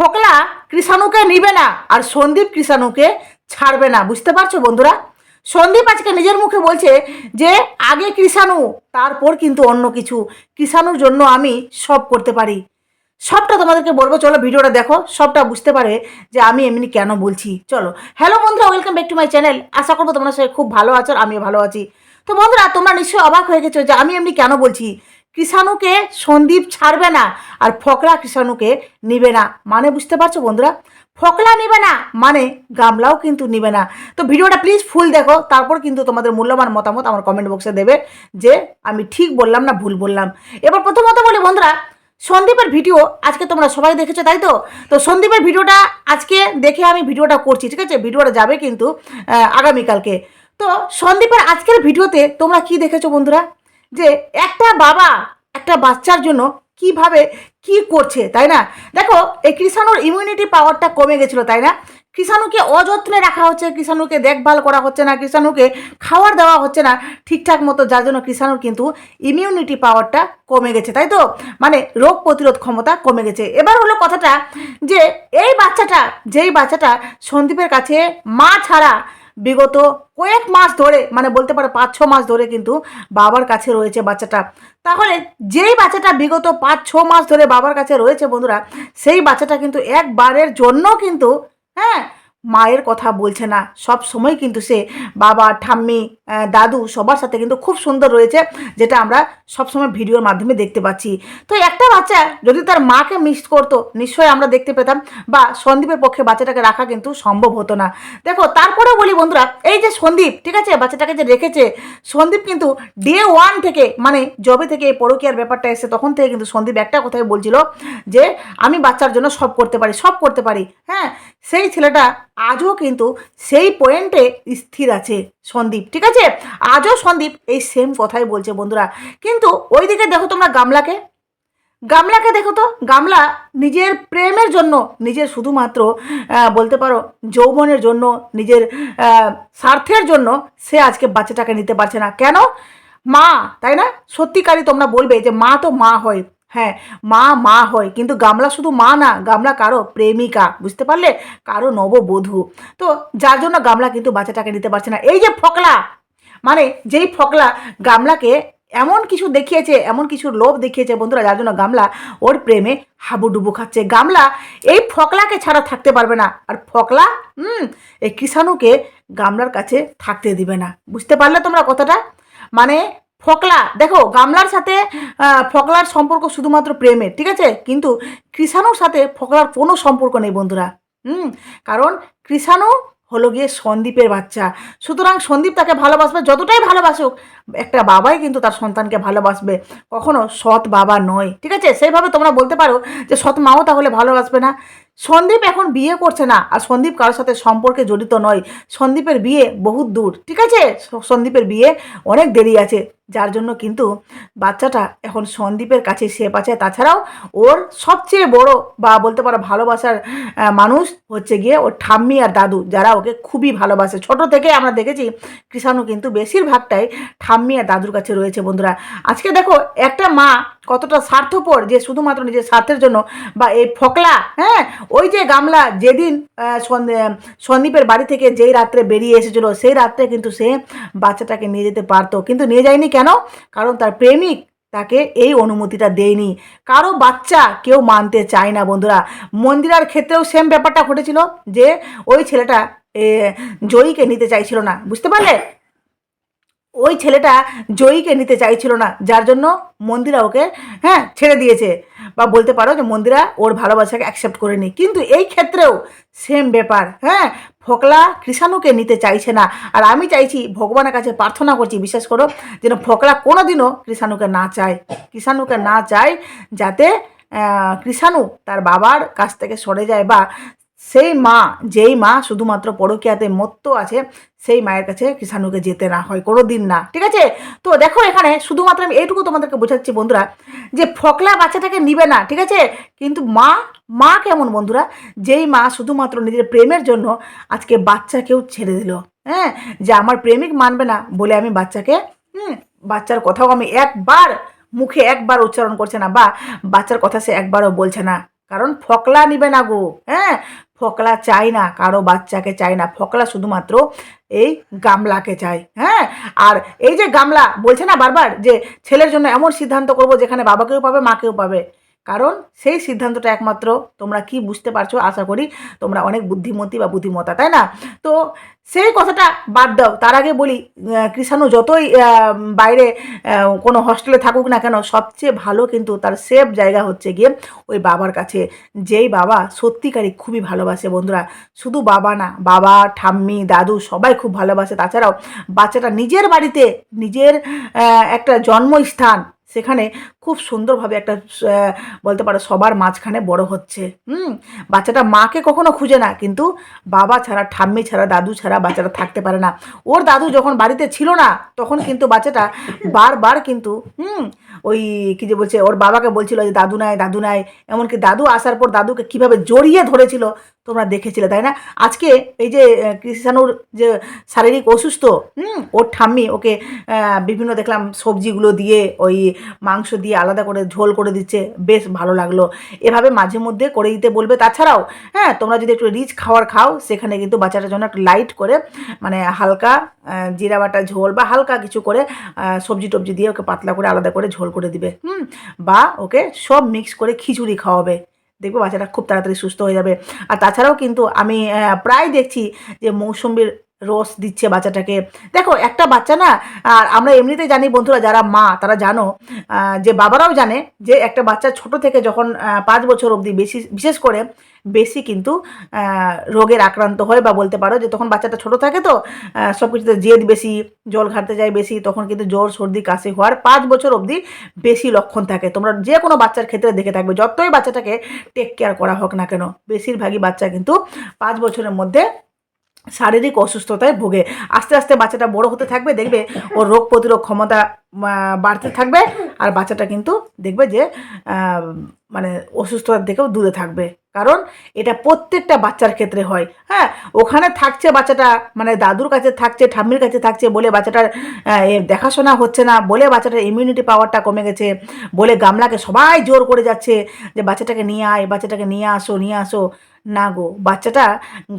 ফোকলা কৃষাণুকে নিবে না আর সন্দীপ কৃষাণুকে ছাড়বে না। বুঝতে পারছ বন্ধুরা? সন্দীপ আজকে নিজের মুখে বলছে যে, আগে কৃষাণু, তারপর কিন্তু অন্য কিছু। কৃষাণুর জন্য আমি সব করতে পারি। সবটা তোমাদেরকে বলব, চলো ভিডিওটা দেখো। সবটা বুঝতে পারে যে আমি এমনি কেন বলছি। চলো। হ্যালো বন্ধুরা welcome back to my channel আশা করব তোমরা সবাই খুব ভালো আছো আর আমিও ভালো আছি। তো বন্ধুরা, তোমরা নিশ্চয়ই অবাক হয়ে গেছো যে আমি এমনি কেন বলছি? কৃষাণুকে সন্দীপ ছাড়বে না আর ফকরা কৃষাণুকে নিবে না। মানে বুঝতে পারছ বন্ধুরা? ফকলা নিবে না মানে গামলাও কিন্তু নিবে না। তো ভিডিওটা প্লিজ ফুল দেখো, তারপর কিন্তু তোমাদের মূল্যবান মতামত আমার কমেন্ট বক্সে দেবে যে আমি ঠিক বললাম না ভুল বললাম। এবার প্রথমত বলি বন্ধুরা, সন্দীপের ভিডিও আজকে তোমরা সবাই দেখেছ, তাই তো? তো সন্দীপের ভিডিওটা আজকে দেখে আমি ভিডিওটা করছি, ঠিক আছে? ভিডিওটা যাবে কিন্তু আগামীকালকে। তো সন্দীপের আজকের ভিডিওতে তোমরা কি দেখেছ বন্ধুরা? যে একটা বাবা একটা বাচ্চার জন্য কীভাবে কি করছে, তাই না? দেখো, এই কৃষাণুর ইমিউনিটি পাওয়ারটা কমে গেছিল, তাই না? কৃষাণুকে অযত্নে রাখা হচ্ছে, কৃষাণুকে দেখভাল করা হচ্ছে না, কৃষাণুকে খাওয়ার দেওয়া হচ্ছে না ঠিকঠাক মতো, যার জন্য কৃষাণুর কিন্তু ইমিউনিটি পাওয়ারটা কমে গেছে, তাই তো? মানে রোগ প্রতিরোধ ক্ষমতা কমে গেছে। এবার হলো কথাটা যে, এই বাচ্চাটা, যেই বাচ্চাটা সন্দীপের কাছে মা ছাড়া বিগত কয়েক মাস ধরে মানে বলতে পারো পাঁচ ছ মাস ধরে কিন্তু বাবার কাছে রয়েছে বাচ্চাটা। তাহলে যেই বাচ্চাটা বিগত পাঁচ ছ মাস ধরে বাবার কাছে রয়েছে বন্ধুরা, সেই বাচ্চাটা কিন্তু একবারের জন্য কিন্তু হ্যাঁ মায়ের কথা বলছে না। সব সময় কিন্তু সে বাবা, ঠাম্মি দাদু সবার সাথে কিন্তু খুব সুন্দর রয়েছে, যেটা আমরা সবসময় ভিডিওর মাধ্যমে দেখতে পাচ্ছি। তো একটা বাচ্চা যদি তার মাকে মিস করতো, নিশ্চয়ই আমরা দেখতে পেতাম বা সন্দীপের পক্ষে বাচ্চাটাকে রাখা কিন্তু সম্ভব হতো না। দেখো তারপরে বলি বন্ধুরা, এই যে সন্দীপ, ঠিক আছে? বাচ্চাটাকে যে রেখেছে, সন্দীপ কিন্তু ডে ওয়ান থেকে মানে জবে থেকে এই পরকীয়ার ব্যাপারটা এসে তখন থেকে কিন্তু সন্দীপ একটা কথাই বলছিল যে, আমি বাচ্চার জন্য সব করতে পারি, সব করতে পারি। হ্যাঁ সেই ছেলেটা আজও কিন্তু সেই পয়েন্টে স্থির আছে সন্দীপ, ঠিক আছে? আজও সন্দীপ এই সেম কথাই বলছে বন্ধুরা। কিন্তু ওইদিকে দেখো তোমরা গামলাকে। গামলাকে দেখো তো, গামলা নিজের প্রেমের জন্য, নিজের শুধুমাত্র বলতে পারো যৌবনের জন্য, নিজের স্বার্থের জন্য সে আজকে বাচ্চাটাকে নিতে পারছে না। কেন? মা, তাই না? সত্যিকারই তোমরা বলবে যে মা তো মা হয়। হ্যাঁ মা মা হয়। কিন্তু গামলা শুধু মা না, গামলা কারও প্রেমিকা, বুঝতে পারলে? কারও নববধূ। তো যার জন্য গামলা কিন্তু বাচ্চাটাকে নিতে পারছে না। এই যে ফকলা! মানে যেই ফকলা গামলাকে এমন কিছু দেখিয়েছে, এমন কিছু লোভ দেখিয়েছে বন্ধুরা, যার জন্য গামলা ওর প্রেমে হাবুডুবু খাচ্ছে। গামলা এই ফকলাকে ছাড়া থাকতে পারবে না। আর ফকলা, হুম, এই কিষাণুকে গামলার কাছে থাকতে দিবে না। বুঝতে পারলে তোমরা কথাটা? মানে ফকলা, দেখো, গামলার সাথে ফকলার সম্পর্ক শুধুমাত্র প্রেমের, ঠিক আছে? কিন্তু কৃষাণুর সাথে ফকলার কোনো সম্পর্ক নেই, বন্ধুরা। হুম? কারণ কৃষাণু হলো গিয়ে সন্দীপের বাচ্চা। সুতরাং সন্দীপ তাকে ভালোবাসবে, যতটাই ভালোবাসুক, একটা বাবাই কিন্তু তার সন্তানকে ভালোবাসবে, কখনো সৎ বাবা নয়, ঠিক আছে? সেইভাবে তোমরা বলতে পারো যে সৎ মাও তাহলে ভালোবাসবে না। সন্দীপ এখন বিয়ে করছে না, আর সন্দীপ কারোর সাথে সম্পর্কে জড়িত নয়। সন্দীপের বিয়ে বহুত দূর, ঠিক আছে? সন্দীপের বিয়ে অনেক দেরি আছে। যার জন্য কিন্তু বাচ্চাটা এখন সন্দীপের কাছে শেপ আছে তাছাড়াও ওর সবচেয়ে বড় বা বলতে পারো ভালোবাসার মানুষ হচ্ছে গিয়ে ওর ঠাম্মি আর দাদু, যারা ওকে খুবই ভালোবাসে। ছোট থেকে আমরা দেখেছি কৃষাণু কিন্তু বেশিরভাগটাই ঠাম্মি আর দাদুর কাছে রয়েছে বন্ধুরা। আজকে দেখো একটা মা কতটা স্বার্থপর যে শুধুমাত্র নিজের স্বার্থের জন্য বা এই ফকলা হ্যাঁ? ওই যে গামলা যেদিন সন্দীপের বাড়ি থেকে যেই রাত্রে বেরিয়ে এসেছিল, সেই রাত্রে কিন্তু সে বাচ্চাটাকে নিয়ে যেতে পারতো। কিন্তু নিয়ে যায়নি কেন? কারণ তার প্রেমিক তাকে এই অনুমতিটা দেয়নি। কারও বাচ্চা কেউ মানতে চায় না, বন্ধুরা। মন্দিরার ক্ষেত্রেও সেম ব্যাপারটা ঘটেছিল যে ওই ছেলেটা জয়ীকে নিতে চাইছিল না। বুঝতে পারলে? ওই ছেলেটা জয়ীকে নিতে চাইছিল না, যার জন্য মন্দিরা ওকে হ্যাঁ ছেড়ে দিয়েছে। বা বলতে পারো যে মন্দিরা ওর ভালোবাসাকে অ্যাকসেপ্ট করেনি। কিন্তু এই ক্ষেত্রেও সেম ব্যাপার হ্যাঁ ফকলা কৃষাণুকে নিতে চাইছে না। আর আমি চাইছি, ভগবানের কাছে প্রার্থনা করছি, বিশ্বাস করো, যেন ফকলা কোনোদিনও কৃষাণুকে না চায়। কৃষাণুকে না চায় যাতে কৃষাণু তার বাবার কাছ থেকে সরে যায় বা সেই মা, যেই মা শুধুমাত্র পরকীয়াতে মত্ত আছে, সেই মায়ের কাছে কৃষাণুকে যেতে না হয় কোনো দিন না। ঠিক আছে? তো দেখো এখানে শুধুমাত্র আমি এইটুকু তোমাদেরকে বোঝাচ্ছি বন্ধুরা, যে ফকলা বাচ্চাটাকে নিবে না, ঠিক আছে? কিন্তু মা মা কেমন বন্ধুরা? যেই মা শুধুমাত্র নিজের প্রেমের জন্য আজকে বাচ্চাকেও ছেড়ে দিল হ্যাঁ? যে আমার প্রেমিক মানবে না বলে আমি বাচ্চাকে, হুম, বাচ্চার কথাও আমি একবার মুখে একবার উচ্চারণ করছে না বা বাচ্চার কথা সে একবারও বলছে না। কারণ ফকলা নিবে না গো হ্যাঁ? ফকলা চাই না, কারও বাচ্চাকে চাই না। ফকলা শুধুমাত্র এই গামলাকে চাই হ্যাঁ? আর এই যে গামলা, বলছে না বারবার যে ছেলের জন্য এমন সিদ্ধান্ত করব যেখানে বাবাকেও পাবে, মাকেও পাবে। কারণ সেই সিদ্ধান্তটা একমাত্র তোমরা কি বুঝতে পারছ আশা করি তোমরা অনেক বুদ্ধিমতী বা বুদ্ধিমতা, তাই না? তো সেই কথাটা বাদ দাও। তার আগে বলি কৃষাণু যতই বাইরে কোনো হস্টেলে থাকুক না কেন, সবচেয়ে ভালো কিন্তু তার সেফ জায়গা হচ্ছে গিয়ে ওই বাবার কাছে। যেই বাবা সত্যিকারই খুবই ভালোবাসে বন্ধুরা। শুধু বাবা না, বাবা, ঠাম্মি, দাদু সবাই খুব ভালোবাসে। তাছাড়াও বাচ্চাটা নিজের বাড়িতে, নিজের একটা জন্মস্থান, সেখানে খুব সুন্দরভাবে একটা বলতে পারো সবার মাঝখানে বড় হচ্ছে। হুম, বাচ্চাটা মাকে কখনো খুঁজে না, কিন্তু বাবা ছাড়া, ঠাম্মি ছাড়া, দাদু ছাড়া বাচ্চাটা থাকতে পারে না। ওর দাদু যখন বাড়িতে ছিল না, তখন কিন্তু বাচ্চাটা বারবার কিন্তু, হুম, ওই কি যে বলছে, ওর বাবাকে বলছিল যে, দাদু নাই দাদু নাই। এমনকি দাদু আসার পর দাদুকে কীভাবে জড়িয়ে ধরেছিল, তোমরা দেখেছিলে, তাই না? আজকে এই যে কৃষাণুর যে শারীরিক অসুস্থ, হুম, ওর ঠাম্মি ওকে বিভিন্ন দেখলাম সবজিগুলো দিয়ে, ওই মাংস দিয়ে আলাদা করে ঝোল করে দিচ্ছে, বেশ ভালো লাগল। এভাবে মাঝে মধ্যে করে দিতে বলবে। তাছাড়াও হ্যাঁ তোমরা যদি একটু রিচ খাওয়ার খাও, সেখানে কিন্তু বাচ্চাটার জন্য একটু লাইট করে মানে হালকা জিরা বাটা ঝোল বা হালকা কিছু করে সবজি টবজি দিয়ে ওকে পাতলা করে আলাদা করে ঝোল করে দিবে। হুম, বা ওকে সব মিক্স করে খিচুড়ি খাওয়াবে। দেখব বাচ্চাটা খুব তাড়াতাড়ি সুস্থ হয়ে যাবে। আর তাছাড়াও কিন্তু আমি প্রায় দেখছি যে মৌসুম্বির রস দিচ্ছে বাচ্চাটাকে। দেখো, একটা বাচ্চা না, আর আমরা এমনিতে জানি বন্ধুরা যারা মা, তারা জানো যে বাবারাও জানে যে একটা বাচ্চা ছোট থেকে যখন পাঁচ বছর অবধি বেশি, বিশেষ করে বেশি কিন্তু রোগের আক্রান্ত হয় বা বলতে পারো যে তখন বাচ্চাটা ছোট থাকে তো সব কিছুতে জেদ বেশি, জল ঘাটতে যায় বেশি, তখন কিন্তু জ্বর, সর্দি, কাশি হওয়ার পাঁচ বছর অবধি বেশি লক্ষণ থাকে। তোমরা যে কোনো বাচ্চার ক্ষেত্রে দেখে থাকবে, যতই বাচ্চাটাকে টেক কেয়ার করা হোক না কেন, বেশিরভাগই বাচ্চা কিন্তু পাঁচ বছরের মধ্যে শারীরিক অসুস্থতায় ভোগে। আস্তে আস্তে বাচ্চাটা বড় হতে থাকবে, দেখবে ওর রোগ প্রতিরোধ ক্ষমতা বাড়তে থাকবে আর বাচ্চাটা কিন্তু দেখবে যে মানে অসুস্থতার থেকেও দূরে থাকবে। কারণ এটা প্রত্যেকটা বাচ্চার ক্ষেত্রে হয়। হ্যাঁ ওখানে থাকছে বাচ্চাটা মানে দাদুর কাছে থাকছে, ঠাম্মির কাছে থাকছে বলে বাচ্চাটার দেখাশোনা হচ্ছে না, বলে বাচ্চাটার ইমিউনিটি পাওয়ারটা কমে গেছে, বলে গামলাকে সবাই জোর করে যাচ্ছে যে বাচ্চাটাকে নিয়ে আয়, বাচ্চাটাকে নিয়ে আসো নিয়ে আসো। না গো, বাচ্চাটা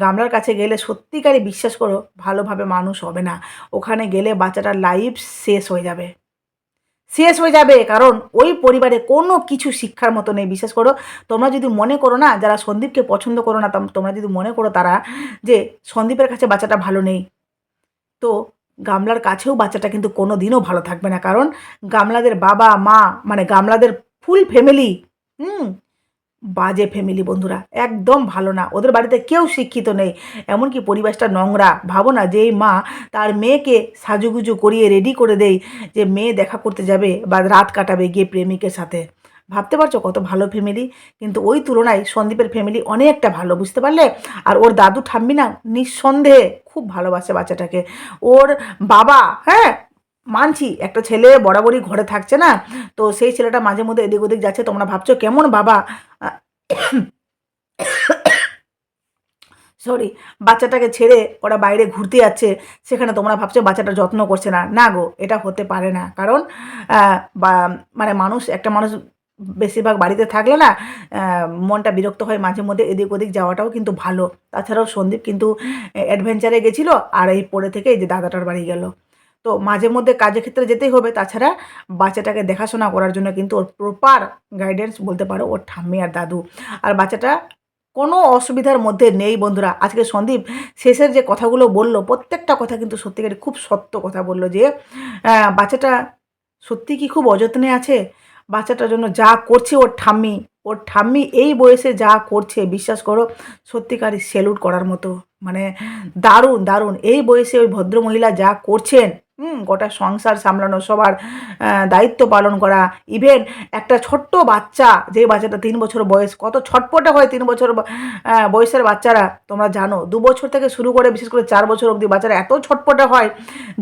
গামলার কাছে গেলে সত্যিকারই বিশ্বাস করো ভালোভাবে মানুষ হবে না। ওখানে গেলে বাচ্চাটার লাইফ শেষ হয়ে যাবে। শেষ হয়ে যাবে, কারণ ওই পরিবারে কোনো কিছু শিক্ষার মতো নেই। বিশেষ করো, তোমরা যদি মনে করো না, যারা সন্দীপকে পছন্দ করো না তোমরা যদি মনে করো তারা যে সন্দীপের কাছে বাচ্চাটা ভালো নেই, তো গামলার কাছেও বাচ্চাটা কিন্তু কোনো দিনও ভালো থাকবে না। কারণ গামলাদের বাবা মা মানে গামলাদের ফুল ফ্যামিলি হুম বাজে ফ্যামিলি বন্ধুরা, একদম ভালো না। ওদের বাড়িতে কেউ শিক্ষিত নেই। এমনকি পরিবেশটা নোংরা। ভাবো না যে এই মা তার মেয়েকে সাজুগুজু করিয়ে রেডি করে দেয় যে মেয়ে দেখা করতে যাবে বা রাত কাটাবে গিয়ে প্রেমিকের সাথে। ভাবতে পারছ কত ভালো ফ্যামিলি কিন্তু ওই তুলনায় সন্দীপের ফ্যামিলি অনেকটা ভালো, বুঝতে পারলে? আর ওর দাদু ঠাম্মি না নিঃসন্দেহে খুব ভালোবাসে বাচ্চাটাকে। ওর বাবা হ্যাঁ? মানছি, একটা ছেলে বরাবরই ঘরে থাকছে না, তো সেই ছেলেটা মাঝে মধ্যে এদিক ওদিক যাচ্ছে, তোমরা ভাবছ কেমন বাবা? সরি বাচ্চাটাকে ছেড়ে ওরা বাইরে ঘুরতে যাচ্ছে, সেখানে তোমরা ভাবছ বাচ্চাটা যত্ন করছে না। না গো, এটা হতে পারে না, কারণ মানে মানুষ, একটা মানুষ বেশিরভাগ বাড়িতে থাকলে না মনটা বিরক্ত হয় মাঝে মধ্যে এদিক ওদিক যাওয়াটাও কিন্তু ভালো। তাছাড়াও সন্দীপ কিন্তু অ্যাডভেঞ্চারে গেছিল, আর এই পড়ে থেকে এই যে দাদাটার বাড়ি গেল। তো মাঝে মধ্যে কাজের ক্ষেত্রে যেতেই হবে। তাছাড়া বাচ্চাটাকে দেখাশোনা করার জন্য কিন্তু ওর প্রপার গাইডেন্স বলতে পারো ওর ঠাম্মি আর দাদু। আর বাচ্চাটা কোনো অসুবিধার মধ্যে নেই বন্ধুরা। আজকে সন্দীপ শেষের যে কথাগুলো বলল, প্রত্যেকটা কথা কিন্তু সত্যিকারে খুব সত্য কথা বলল যে বাচ্চাটা সত্যি কি খুব অযত্নে আছে? বাচ্চাটার জন্য যা করছে ওর ঠাম্মি ওর ঠাম্মি এই বয়সে যা করছে, বিশ্বাস করো সত্যিকারই সেলুট করার মতো মানে দারুণ দারুণ। এই বয়সে ওই ভদ্রমহিলা যা করছেন, হুম, গোটা সংসার সামলানো, সবার দায়িত্ব পালন করা ইভেন একটা ছোট্ট বাচ্চা, যে বাচ্চাটা তিন বছর বয়স, কত ছটপটে হয় তিন বছর বয়সের বাচ্চারা, তোমরা জানো, দু বছর থেকে শুরু করে, বিশেষ করে চার বছর অবধি বাচ্চারা এত ছটপটে হয়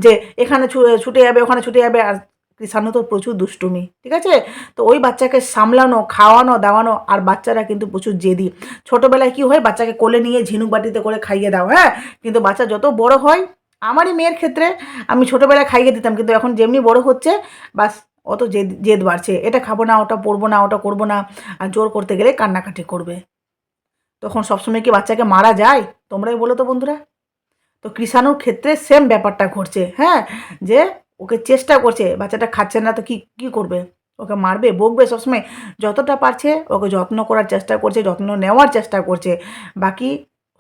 যে এখানে ছুটে যাবে, ওখানে ছুটে যাবে, আর কৃষাণু তো প্রচুর দুষ্টুমি, ঠিক আছে? তো ওই বাচ্চাকে সামলানো, খাওয়ানো, দাওয়ানো, আর বাচ্চারা কিন্তু প্রচুর জেদি। ছোটোবেলায় কি হয়, বাচ্চাকে কোলে নিয়ে ঝিনুক বাটিতে করে খাইয়ে দাও হ্যাঁ? কিন্তু বাচ্চা যত বড় হয়, আমারই মেয়ের ক্ষেত্রে আমি ছোটোবেলায় খাইয়ে দিতাম, কিন্তু এখন যেমনি বড় হচ্ছে, বাস অত জেদ জেদ বাড়ছে। এটা খাব না, ওটা পরবো না, ওটা করব না, আর জোর করতে গেলে কান্নাকাটি করবে। তখন সবসময় কি বাচ্চাকে মারা যায়? তোমরাই বলো তো বন্ধুরা। তো কৃষাণুর ক্ষেত্রে সেম ব্যাপারটা ঘটছে হ্যাঁ? যে ওকে চেষ্টা করছে বাচ্চাটা খাচ্ছে না তো কি কি করবে? ওকে মারবে বকবে সবসময়। যতটা পারছে ওকে যত্ন করার চেষ্টা করছে যত্ন নেওয়ার চেষ্টা করছে। বাকি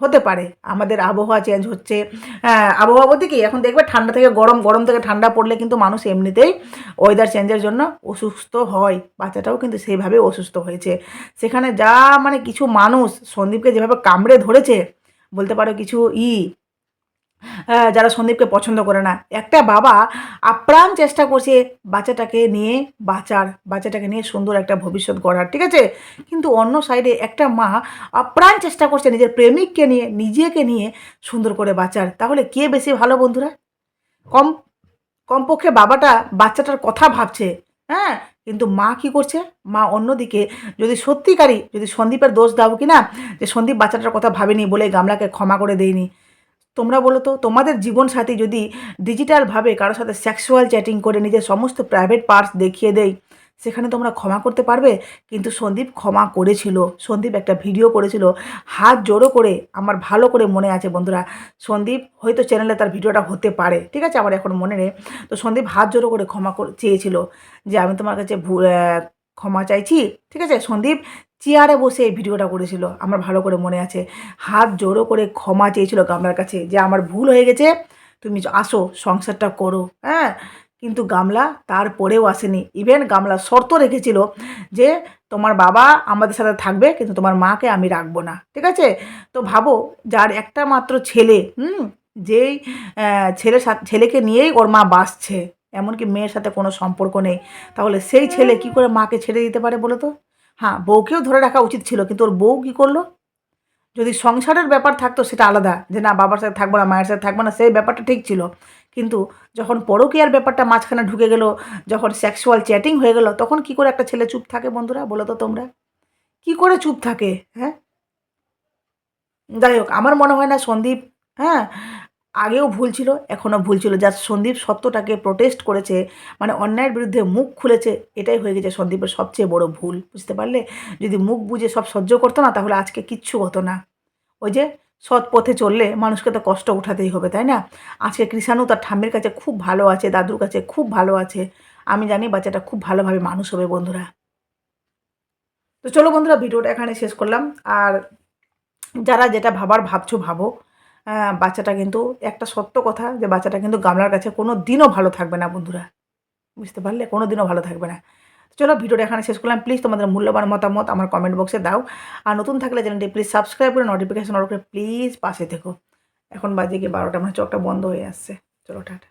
হতে পারে আমাদের আবহাওয়া চেঞ্জ হচ্ছে। হ্যাঁ, আবহাওয়া বলতে কি এখন দেখবে ঠান্ডা থেকে গরম গরম থেকে ঠান্ডা পড়লে কিন্তু মানুষ এমনিতেই ওয়েদার চেঞ্জের জন্য অসুস্থ হয়। বাচ্চাটাও কিন্তু সেইভাবে অসুস্থ হয়েছে। সেখানে যা মানে কিছু মানুষ সন্দীপকে যেভাবে কামড়ে ধরেছে বলতে পারো কিছু ই যারা সন্দীপকে পছন্দ করে না। একটা বাবা আপ্রাণ চেষ্টা করছে বাচ্চাটাকে নিয়ে বাঁচার, বাচ্চাটাকে নিয়ে সুন্দর একটা ভবিষ্যৎ গড়ার, ঠিক আছে? কিন্তু অন্য সাইডে একটা মা আপ্রাণ চেষ্টা করছে নিজের প্রেমিককে নিয়ে, নিজেকে নিয়ে সুন্দর করে বাঁচার। তাহলে কে বেশি ভালো বন্ধুরা? কম, কমপক্ষে বাবাটা বাচ্চাটার কথা ভাবছে। হ্যাঁ কিন্তু মা কি করছে? মা অন্যদিকে, যদি সত্যিকারই, যদি সন্দীপের দোষ দাও কি না যে সন্দীপ বাচ্চাটার কথা ভাবেনি বলে গামলাকে ক্ষমা করে দেয়নি তোমরা বলো তো, তোমাদের জীবনসাথী যদি ডিজিটালভাবে কারোর সাথে সেক্সুয়াল চ্যাটিং করে নিজের সমস্ত প্রাইভেট পার্টস দেখিয়ে দেয়, সেখানে তোমরা ক্ষমা করতে পারবে। কিন্তু সন্দীপ ক্ষমা করেছিল, সন্দীপ একটা ভিডিও করেছিল। হাত জোড়ো করে, আমার ভালো করে মনে আছে বন্ধুরা, সন্দীপ হয়তো চ্যানেলে তার ভিডিওটা হতে পারে, ঠিক আছে? আমার এখন মনে নেই। তো সন্দীপ হাত জোড়ো করে ক্ষমা চেয়েছিল যে আমি তোমার কাছে ক্ষমা চাইছি, ঠিক আছে? সন্দীপ চেয়ারে বসে এই ভিডিওটা করেছিল। আমার ভালো করে মনে আছে। হাত জোড়ো করে ক্ষমা চেয়েছিল গামলার কাছে যে আমার ভুল হয়ে গেছে, তুমি আসো, সংসারটা করো হ্যাঁ? কিন্তু গামলা তারপরেও আসেনি। ইভেন গামলা শর্ত রেখেছিল যে তোমার বাবা আমাদের সাথে থাকবে, কিন্তু তোমার মাকে আমি রাখব না। ঠিক আছে? তো ভাবো, যার একটা মাত্র ছেলে, হুম? যেই ছেলে ছেলেকে নিয়েই ওর মা বাসছে এমনকি মেয়ের সাথে কোনো সম্পর্ক নেই। তাহলে সেই ছেলে কি করে মাকে ছেড়ে দিতে পারে বলো তো? হ্যাঁ বউকেও ধরে রাখা উচিত ছিল, কিন্তু ওর বউ কী করল? যদি সংসারের ব্যাপার থাকতো সেটা আলাদা, যে না, বাবার সাথে থাকব না, মায়ের সাথে থাকব না, সেই ব্যাপারটা ঠিক ছিল। কিন্তু যখন পরকীয়ার ব্যাপারটা মাঝখানে ঢুকে গেল, যখন সেক্সুয়াল চ্যাটিং হয়ে গেল, তখন কি করে একটা ছেলে চুপ থাকে বন্ধুরা, বলো তো তোমরা? কি করে চুপ থাকে হ্যাঁ? যাই হোক, আমার মনে হয় না সন্দীপ হ্যাঁ আগেও ভুল ছিল, এখনও ভুল ছিল। যা সন্দীপ সত্যটাকে প্রোটেস্ট করেছে মানে অন্যায়ের বিরুদ্ধে মুখ খুলেছে, এটাই হয়ে গেছে সন্দীপের সবচেয়ে বড় ভুল, বুঝতে পারলে? যদি মুখ বুঝে সব সহ্য করতো না, তাহলে আজকে কিচ্ছু হতো না। ওই যে সৎ পথে চললে মানুষকে তো কষ্ট উঠাতেই হবে, তাই না? আজকে কৃষাণু তার ঠাম্মির কাছে খুব ভালো আছে, দাদুর কাছে খুব ভালো আছে। আমি জানি বাচ্চাটা খুব ভালোভাবে মানুষ হবে, বন্ধুরা। তো চলো বন্ধুরা, ভিডিওটা এখানে শেষ করলাম। আর যারা যেটা ভাবার, ভাবছ, ভাবো। বাচ্চাটা কিন্তু, একটা সত্য কথা যে বাচ্চাটা কিন্তু গামলার কাছে কোনো দিনও ভালো থাকবে না বন্ধুরা। বুঝতে পারলে? কোনো দিনও ভালো থাকবে না। চলো, ভিডিওটা এখানে শেষ করলাম। প্লিজ তোমাদের মূল্যবান মতামত আমার কমেন্ট বক্সে দাও। আর নতুন থাকলে চ্যানেলটি প্লিজ সাবস্ক্রাইব করে নোটিফিকেশন অর্ডার করে প্লিজ পাশে থেকো। এখন বাজে গিয়ে বারোটা? মানে চোখটা বন্ধ হয়ে আসছে। চলো, টাটা।